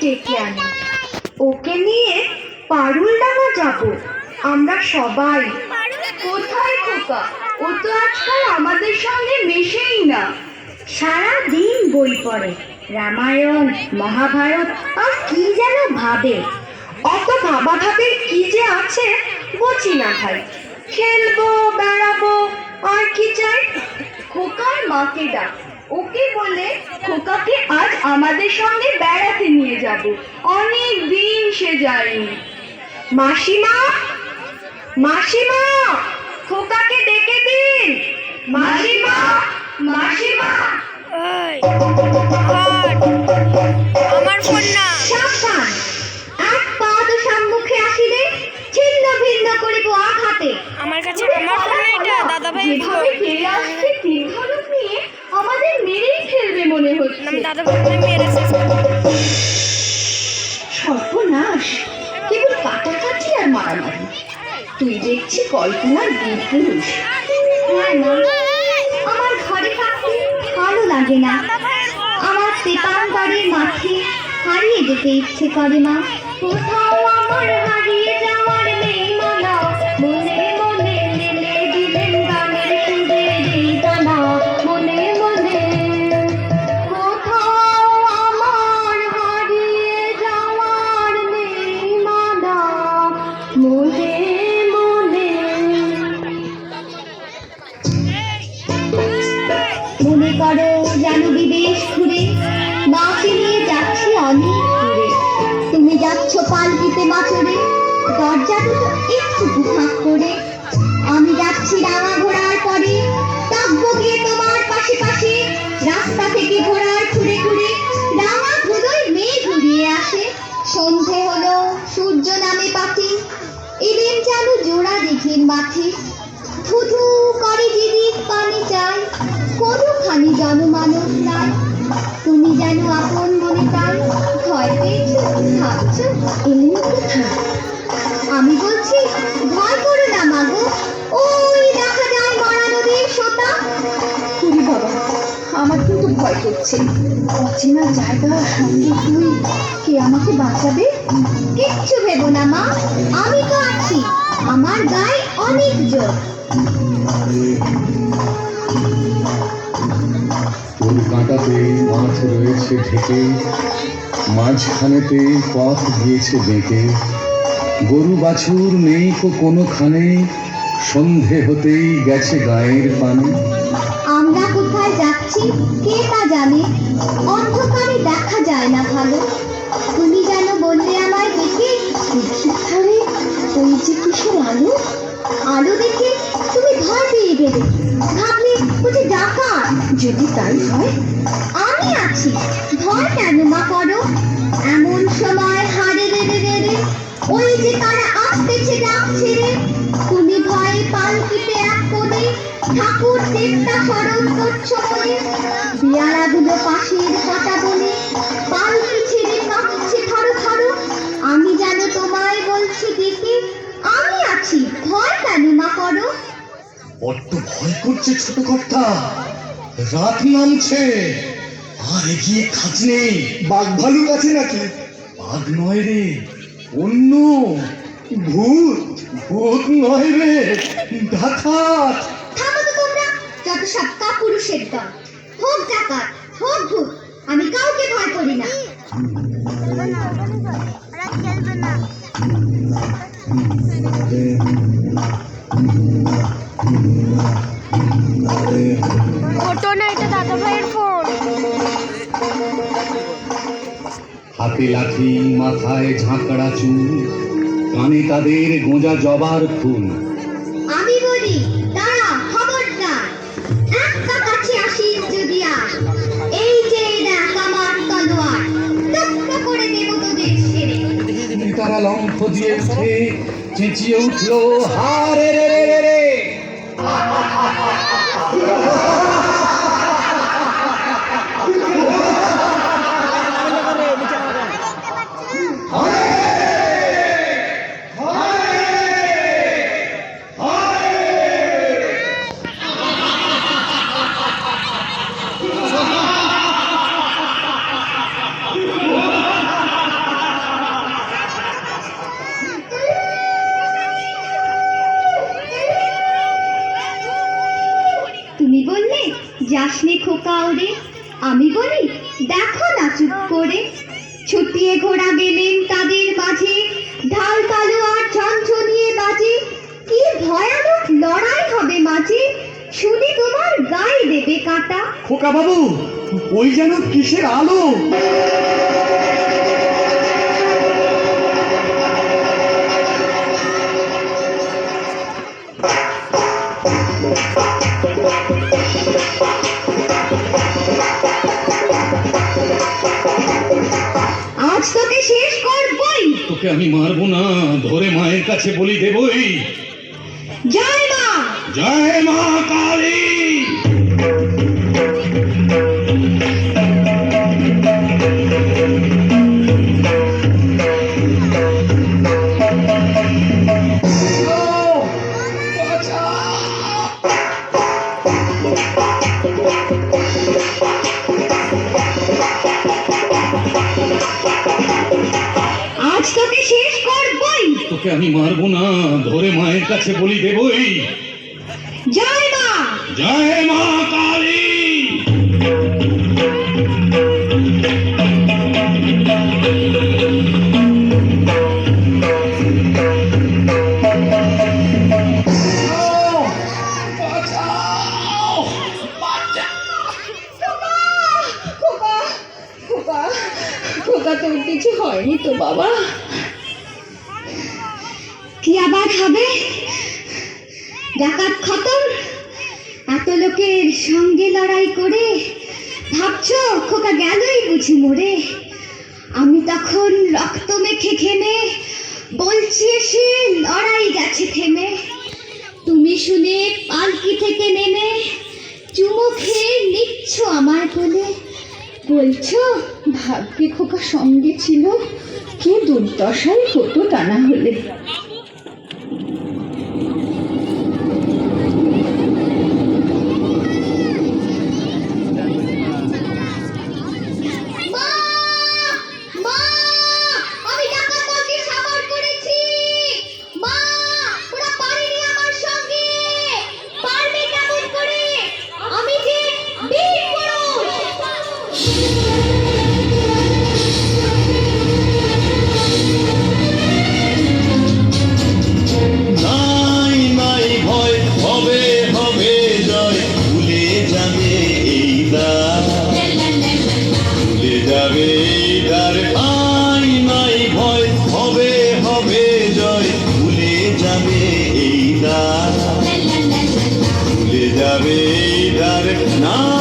ডেকে আনি। ওকে নিয়ে পারুল ডাঙা যাব। আমরা সবাই। কোথায় খোকা? ও তো আজকাল আমাদের সঙ্গে মেশেই না। সারা দিন বই পড়ে, রামায়ণ, মহাভারত, আর কি যেন ভাবে। অত ভাবা ভাবে কি যে আছে, বুঝি না ভাই। খেলব, বেড়াবো, আর কি চাই? খোকার মাকে ডাক। ওকে বলে? খোকাকে আজ আমাদের সঙ্গে বেড়াতে নিয়ে যাব। অনেক দিন সে যায়নি। মাসিমা? মাসিমা? খোকাকে ডেকে দিন। মাসিমা? মাসিমা? আমার ফোন না। সাবধান। এক পা তো সম্মুখে আসিলে ছিন্ন ভিন্ন করিব আঘাতে। আমার কাছে আমার ফোন এটা দাদা ভাই ফিরে আসছে তিন আমাদের মেরেই ফেলবে মনে হচ্ছে। সর্বনাশ কেবল কাটাকাটি আর মারামারি তুই দেখছি কল্পনার বীর পুরুষ হ্যাঁ আমার ঘরে থাকতে ভালো লাগে না। আমার তেপান বাড়ির মাঠে হারিয়ে যেতে ইচ্ছে করে মা। কোথাও আমার হারিয়ে যাচ্ছ পালকিতে মাচরে দরজা দুটো একটু ফাঁক করে। আমি যাচ্ছি রাঙা ঘোড়ার পরে থাকব গিয়ে তোমার পাশে পাশে। রাস্তা থেকে ঘোড়ার ঘুরে ঘুরে রাঙা ধুলোয় মেঘ ঘুরিয়ে আসে। সন্ধে হলো, সূর্য নামে পাখি। এলেন চালু জোড়া দিঘির মাঠে। আমি বলছি ভয় করো না মাগো ওই দেখা যায় মরা নদীর সোতা। কুড়ি বাবা আমার কিন্তু ভয় করছে। অচেনা জায়গার সঙ্গে তুই কে আমাকে বাঁচাবে? কিচ্ছু ভেবো না মা আমি তো আছি। আমার গায়ে অনেক জোর। ফুল কাঁটাতে মাঠ রয়েছে ঢেকে। মাঝখানেতে পথ গিয়েছে বেঁকে। গরু বাছুর নেই কো কোনোখানে, সন্ধে হতেই গেছে গায়ের পানে। আমরা কোথায় যাচ্ছি, কে তা জানে? অন্ধকারে দেখা যায় না ভালো। তুমি যেন বললে আমায় দেখে দেখি ধরে ওই যে কিসের আলো? আলো দেখে তুমি ভয় পেয়ে গেলে। ভাবলে বুঝি ডাকাত। যদি তাই হয়, আমি আছি। বিয়ারাগুলো পাশের কাটা বলে পালকি ছেড়ে কাঁপছে থরো থরো। আমি যেন তোমায় বলছি দেখে আমি আছি। ভয় কেন মা করো? বড্ড ভয় করছে ছোট কর্তা রাত নামছে। আর এগিয়ে খাজ নেই। বাঘ ভালুক আছে নাকি? বাঘ নয় রে অন্য। ভূত ভূত নয় রে ডাকাত। থামো তো তোমরা যত সব কাপুরুষের দল। হোক ডাকাত হোক ভূত আমি কাউকে ভয় করি না। ওটো না এটা দাদা ভাইয়ের ফোন। হাতে লাঠি মাথায় ঝাঁকড়া চুল কানে তাদের গোঁজা জবার ফুল। তারা দিয়েছে দিয়ে চেঁচিয়ে উঠল হারে রে রে রে! যাসনি খোকা ওরে আমি বলি, দেখো না চুপ করে। ছুটিয়ে ঘোড়া গেলেন তাদের মাঝে। ঢাল আর ঝনঝনিয়ে বাজে। কি ভয়ানক লড়াই হবে মাঝে। শুনি তোমার গায়ে দেবে কাটা। খোকা বাবু, ওই যেন কিসের আলো? আজ তোকে শেষ করবই। তোকে আমি মারবো না ধরে মায়ের কাছে বলি দেবই। জয় মা। জয় মা কালী। শেষ করবই তোকে আমি মারবো না ধরে মায়ের কাছে বলি দেবই। জয় মা। জয় মা কালী। ডাকাত খতম? এত লোকের সঙ্গে লড়াই করে ভাবছ খোকা গেলই বুঝি মরে। আমি তখন রক্ত মেখে ঘেমে বলছি এসে লড়াই গেছে থেমে। তুমি শুনে পালকি থেকে নেমে চুমো খেয়ে নিচ্ছ আমার কোলে। বলছো, ভাগ্যে খোকা সঙ্গে ছিল, কি দুর্দশাই হতো টানা হলে? এই দ্বার ভুলে যাবে এই দ্বার না